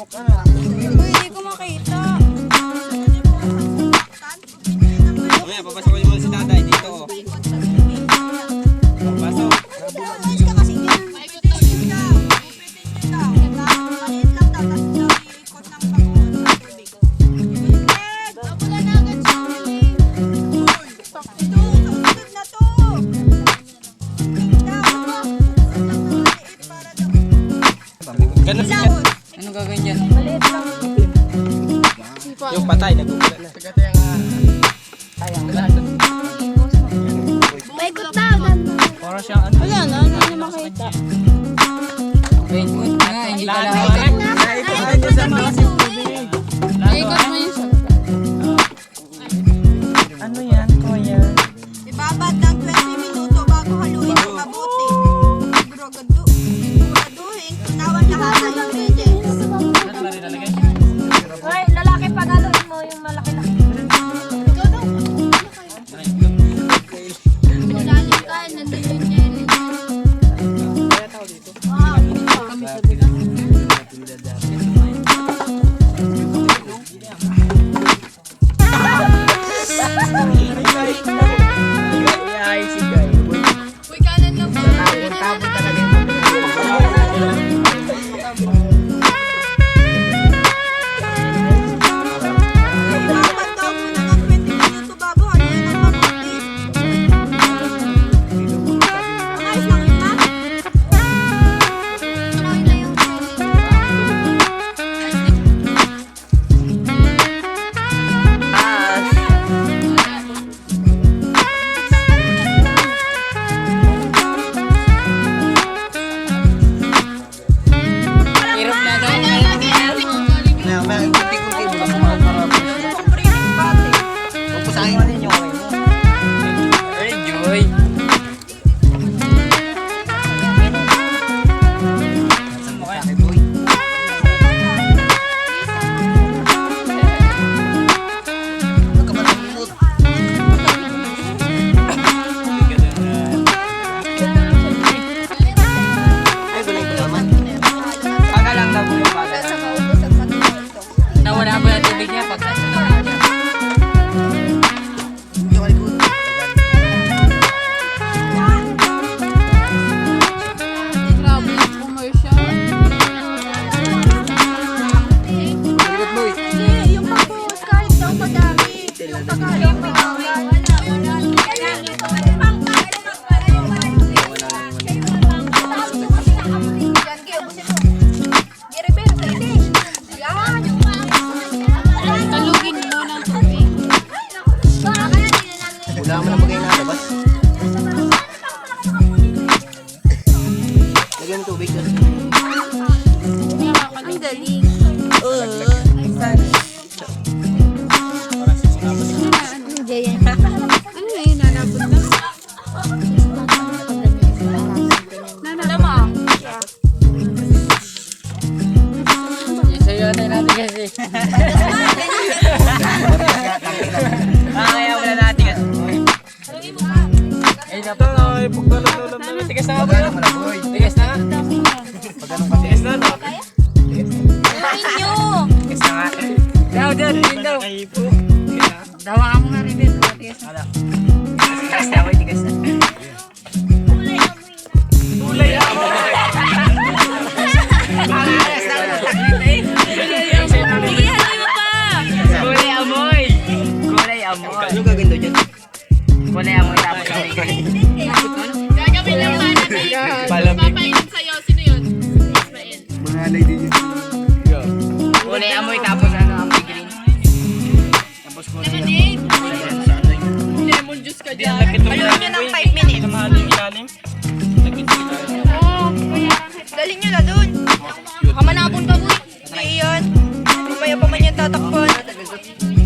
Uy, hindi ko makita. Mamaya, papasok ko yung si tatay dito. oh. Pasok. Ganun, ganun. Ano gagawin dyan? Maliit. Yung patay, nagumula na. Tagata yung... Sayang. Umaikot daw. Para siya ano. Wala na, ano na makita. Wait, wait ah, na, hindi ka lang. Lahat na, lahat na sa mga sipubig. Umaikot mo Ano yan? yung malaki. Wala, wala, wala. na ba yun? Na nga. Pag anong kasi. Tigas na no? Alamin nyo! Tigas na nga. Daw, daw, daw. Dawa mo nga rin. Tigas na. Tigas na, tigas. kaya pa man yan tatakpan